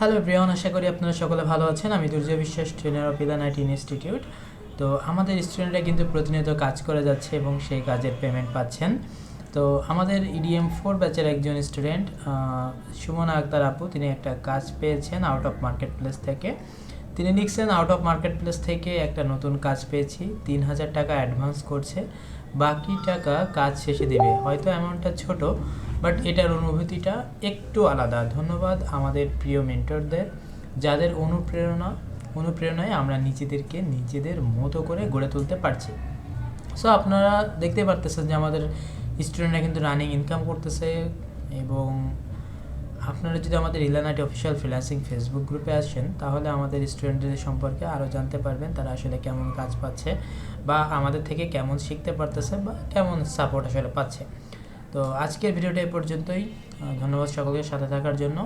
Hello Brian আশা করি আপনারা সকলে ভালো আছেন। আমি Durjoy Biswas trainer of ইলানাইট institute তো আমাদের স্টুডেন্টরা কিন্তু প্রতিনিয়ত কাজ করে যাচ্ছে এবং সেই কাজের পেমেন্ট পাচ্ছেন। তো আমাদের ইডিএম ফোর ব্যাচের একজন স্টুডেন্ট সুমনা আক্তার আপু, তিনি একটা কাজ পেয়েছেন আউট অফ মার্কেট প্লেস থেকে। তিনি লিখছেন আউট অফ মার্কেট প্লেস থেকে একটা নতুন কাজ পেয়েছি। তিন হাজার টাকা অ্যাডভান্স করছে। বাকি টাকা কাজ শেষে দেবে। হয়তো অ্যামাউন্টটা ছোট বাট এটার অনুভূতিটা একটু আলাদা। ধন্যবাদ আমাদের প্রিয় মেন্টরদের, যাদের অনুপ্রেরণা, অনুপ্রেরণায় আমরা নিজেদেরকে নিজেদের মতো করে গড়ে তুলতে পারছি। সো আপনারা দেখতে পারতেছেন যে আমাদের স্টুডেন্টরা কিন্তু রানিং ইনকাম করতেছে এবং আপনারা যদি আমাদের ইলানাইট অফিসিয়াল ফ্রিল্যান্সিং ফেসবুক গ্রুপে আসেন, তাহলে আমাদের স্টুডেন্টদের সম্পর্কে আরও জানতে পারবেন তারা আসলে কেমন কাজ পাচ্ছে বা আমাদের থেকে কেমন শিখতে পারতেছে বা কেমন সাপোর্ট আসলে পাচ্ছে। তো আজকের ভিডিওটা এই পর্যন্তই। ধন্যবাদ সকলকে সাথে থাকার জন্য।